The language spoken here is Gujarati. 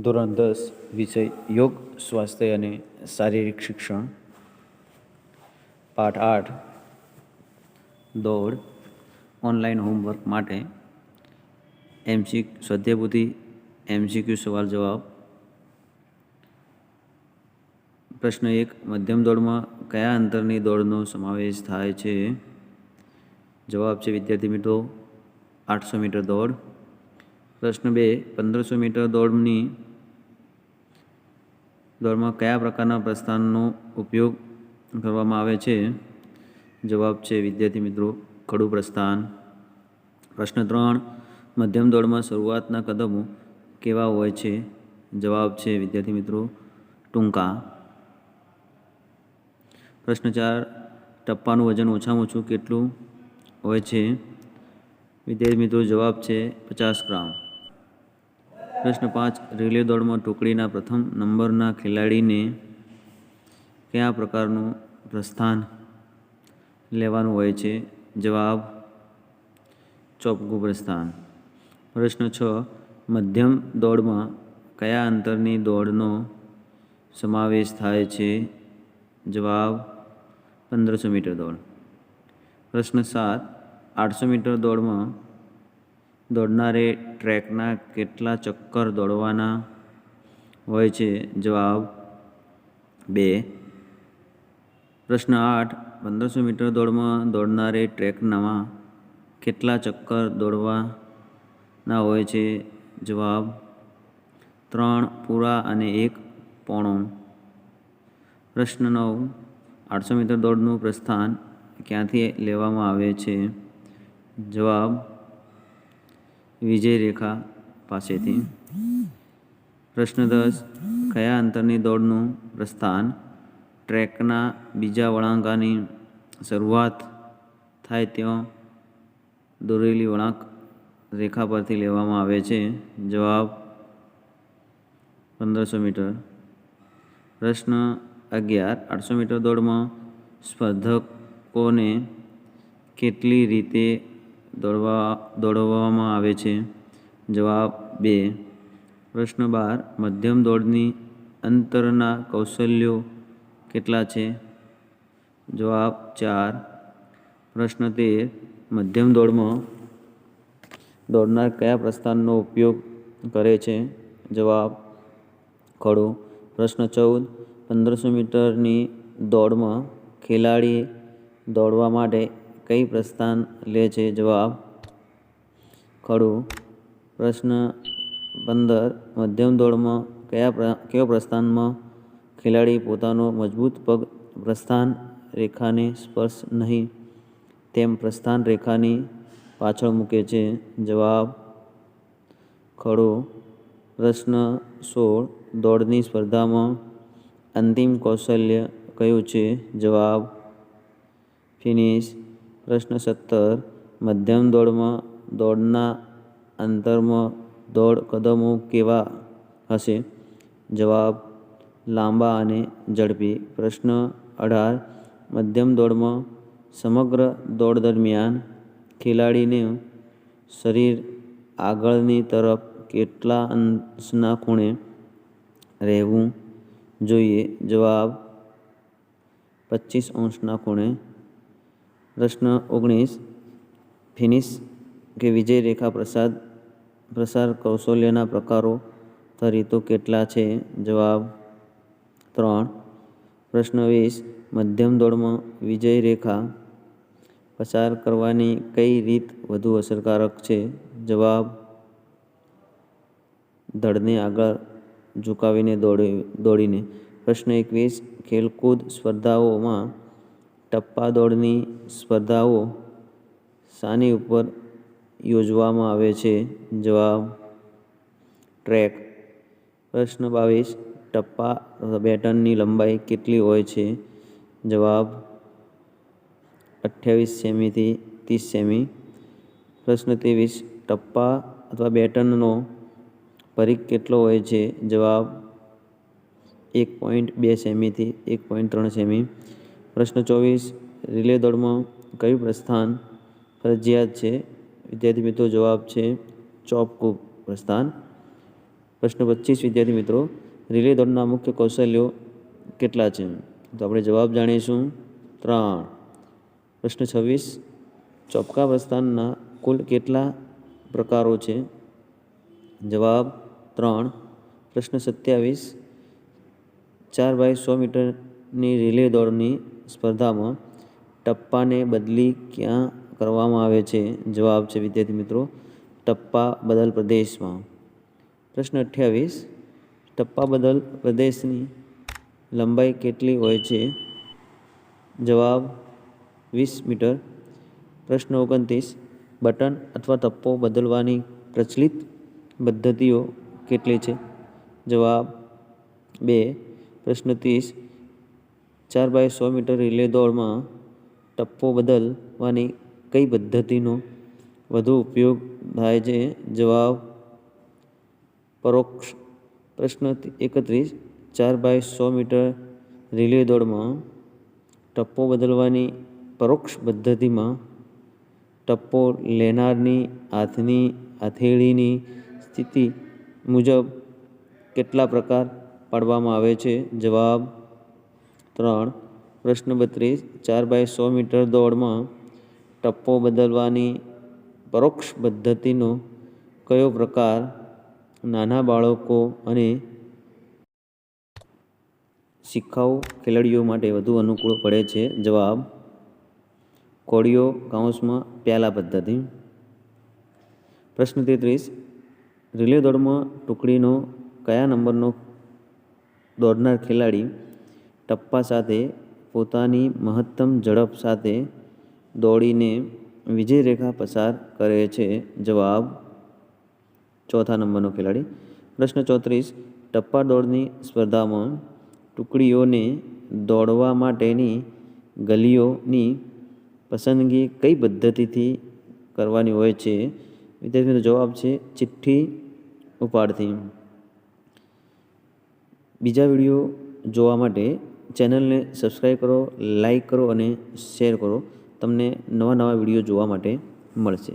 ધોરણ દસ વિષય, યોગ, સ્વાસ્થ્ય અને શારીરિક શિક્ષણ. પાઠ આઠ. દોડ ઓનલાઈન હોમવર્ક માટે એમસી સ્વાધ્યાયપોથી એમસીક્યુ સવાલ જવાબ. પ્રશ્ન એક, મધ્યમ દોડમાં કયા અંતરની દોડનો સમાવેશ થાય છે? જવાબ છે વિદ્યાર્થી મિત્રો, આઠસો મીટર દોડ. પ્રશ્ન બે, પંદરસો મીટર દોડની દોડમાં કયા પ્રકારના પ્રસ્થાનનો ઉપયોગ કરવામાં આવે છે? જવાબ છે, વિદ્યાર્થી મિત્રો, ખડું પ્રસ્થાન. પ્રશ્ન ત્રણ, મધ્યમ દોડમાં શરૂઆતના કદમો કેવા હોય છે? જવાબ છે, વિદ્યાર્થી મિત્રો, ટૂંકા. પ્રશ્ન ચાર, ટપ્પાનું વજન ઓછામાં ઓછું કેટલું હોય છે? વિદ્યાર્થી મિત્રો, જવાબ છે, પચાસ ગ્રામ. પ્રશ્ન પાંચ, રિલે દોડમાં ટુકડીના પ્રથમ નંબરના ખેલાડીને કયા પ્રકારનું પ્રસ્થાન લેવાનું હોય છે? જવાબ ચોપગું પ્રસ્થાન પ્રશ્ન છ, મધ્યમ દોડમાં કયા અંતરની દોડનો સમાવેશ થાય છે? જવાબ, પંદરસો મીટર દોડ. પ્રશ્ન સાત, આઠસો મીટર દોડમાં દોડનારે ટ્રેકના કેટલા ચક્કર દોડવાના હોય છે? જવાબ બે. પ્રશ્ન આઠ. પંદરસો મીટર દોડમાં દોડનારે ટ્રેકનામાં કેટલા ચક્કર દોડવાના હોય છે? જવાબ ત્રણ, પૂરા અને એક પોણો. પ્રશ્ન નવ. આઠસો મીટર દોડનું પ્રસ્થાન ક્યાંથી લેવામાં આવે છે? જવાબ વિજય રેખા પાસેથી. પ્રશ્ન દસ કયા અંતરની દોડનું પ્રસ્થાન? ટ્રેકના બીજા વળાંકાની શરૂઆત થાય ત્યાં દોરેલી વળાંક રેખા પરથી લેવામાં આવે છે. જવાબ, પંદરસો મીટર. પ્રશ્ન અગિયાર, આઠસો મીટર દોડમાં સ્પર્ધકોને કેટલી રીતે દોડવા, દોડવામાં આવે છે. જવાબ બે. પ્રશ્ન બાર. મધ્યમ દોડની અંતરના કૌશલ્યો કેટલા છે? જવાબ ચાર. પ્રશ્ન તેર. મધ્યમ દોડમાં દોડનાર કયા પ્રસ્થાનનો ઉપયોગ કરે છે? જવાબ ખડો. પ્રશ્ન ચૌદ. પંદરસો મીટરની દોડમાં ખેલાડી દોડવા માટે કઈ પ્રસ્થાન લે છે? જવાબ. ખડું. પ્રશ્ન પંદર. મધ્યમ દોડમાં કયા કયો પ્રસ્થાનમાં ખેલાડી પોતાનો મજબૂત પગ પ્રસ્થાન રેખાને સ્પર્શ નહીં તેમ પ્રસ્થાન રેખાની પાછળ મૂકે છે? જવાબ. ખડો. પ્રશ્ન સોળ. દોડની સ્પર્ધામાં અંતિમ કૌશલ્ય કયું છે? જવાબ. ફિનિશ. પ્રશ્ન સત્તર. મધ્યમ દોડમાં દોડના અંતરમાં દોડ કદમો કેવા હશે? જવાબ, લાંબા અને ઝડપી. પ્રશ્ન અઢાર. મધ્યમ દોડમાં સમગ્ર દોડ દરમિયાન ખેલાડીને શરીર આગળની તરફ કેટલા અંશના ખૂણે રહેવું જોઈએ? જવાબ, પચીસ અંશના ખૂણે. પ્રશ્ન ઓગણીસ. ફિનિશ કે વિજય રેખા પ્રસાદ, પ્રસાર કૌશલ્યના પ્રકારો રીતો કેટલા છે? જવાબ ત્રણ. પ્રશ્ન વીસ. મધ્યમ દોડમાં વિજય રેખા પસાર કરવાની કઈ રીત વધુ અસરકારક છે? જવાબ ધડને આગળ ઝુકાવીને દોડી, દોડીને. પ્રશ્ન એકવીસ. ખેલકૂદ સ્પર્ધાઓમાં ટપ્પા દોડની સ્પર્ધાઓ શાની ઉપર યોજવામાં આવે છે. જવાબ, ટ્રેક. પ્રશ્ન બાવીસ, ટપ્પા બેટનની લંબાઈ કેટલી હોય છે? જવાબ, અઠ્યાવીસ સેમીથી ત્રીસ સેમી. પ્રશ્ન ત્રેવીસ, ટપ્પા અથવા બેટનનો પરીખ કેટલો હોય છે? જવાબ, એક પોઈન્ટ બે સેમીથી એક પોઈન્ટ ત્રણ સેમી. પ્રશ્ન ચોવીસ, રિલે દોડમાં કયું પ્રસ્થાન ફરજિયાત છે? વિદ્યાર્થી મિત્રો, જવાબ છે ચોપકૂપ પ્રસ્થાન. પ્રશ્ન પચીસ, વિદ્યાર્થી મિત્રો, રિલે દોડના મુખ્ય કૌશલ્યો કેટલા છે? તો આપણે જવાબ જાણીશું ત્રણ. પ્રશ્ન છવ્વીસ, ચોપકા પ્રસ્થાનના કુલ કેટલા પ્રકારો છે? જવાબ ત્રણ. પ્રશ્ન સત્યાવીસ, ચાર બાય સો મીટરની રિલે દોડની સ્પર્ધામાં ટપ્પાને બદલી ક્યાં કરવામાં આવે છે? જવાબ છે, વિદ્યાર્થી મિત્રો, ટપ્પા બદલ પ્રદેશમાં. પ્રશ્ન અઠ્યાવીસ, ટપ્પા બદલ પ્રદેશની લંબાઈ કેટલી હોય છે? જવાબ વીસ મીટર. પ્રશ્ન ઓગણત્રીસ, બટન અથવા ટપ્પો બદલવાની પ્રચલિત પદ્ધતિઓ કેટલી છે? જવાબ બે. પ્રશ્ન ત્રીસ ચાર બાય સો મીટર રિલે દોડમાં ટપ્પો બદલવાની કઈ પદ્ધતિનો વધુ ઉપયોગ થાય છે? જવાબ પરોક્ષ પ્રશ્ન એકત્રીસ. ચાર બાય સો મીટર રિલે દોડમાં ટપ્પો બદલવાની પરોક્ષ પદ્ધતિમાં ટપ્પો લેનારની હાથની હથેળીની સ્થિતિ મુજબ કેટલા પ્રકાર પાડવામાં આવે છે? જવાબ ત્રણ, પ્રશ્ન બત્રીસ, ચાર બાય સો મીટર દોડમાં ટપ્પો બદલવાની પરોક્ષ પદ્ધતિનો કયો પ્રકાર નાના બાળકો અને શિખાઉ ખેલાડીઓ માટે વધુ અનુકૂળ પડે છે? જવાબ કોડીઓ કાઉન્સમાં પ્યાલા પદ્ધતિ. પ્રશ્ન તેત્રીસ, રિલે દોડમાં ટુકડીનો કયા નંબરનો દોડનાર ખેલાડી ટપ્પા સાથે પોતાની મહત્તમ ઝડપ સાથે દોડીને વિજય રેખા પસાર કરે છે. જવાબ ચોથા નંબરનો ખેલાડી. પ્રશ્ન ચોત્રીસ. ટપ્પા દોડની સ્પર્ધામાં ટુકડીઓને દોડવા માટેની ગલીઓની પસંદગી કઈ પદ્ધતિથી કરવાની હોય છે? વિદ્યાર્થીનો જવાબ છે ચિઠ્ઠી ઉપાડથી. બીજા વીડિયો જોવા માટે ચેનલને સબસ્ક્રાઈબ કરો, લાઈક કરો અને શેર કરો. તમને નવા નવા વીડિયો જોવા માટે મળશે.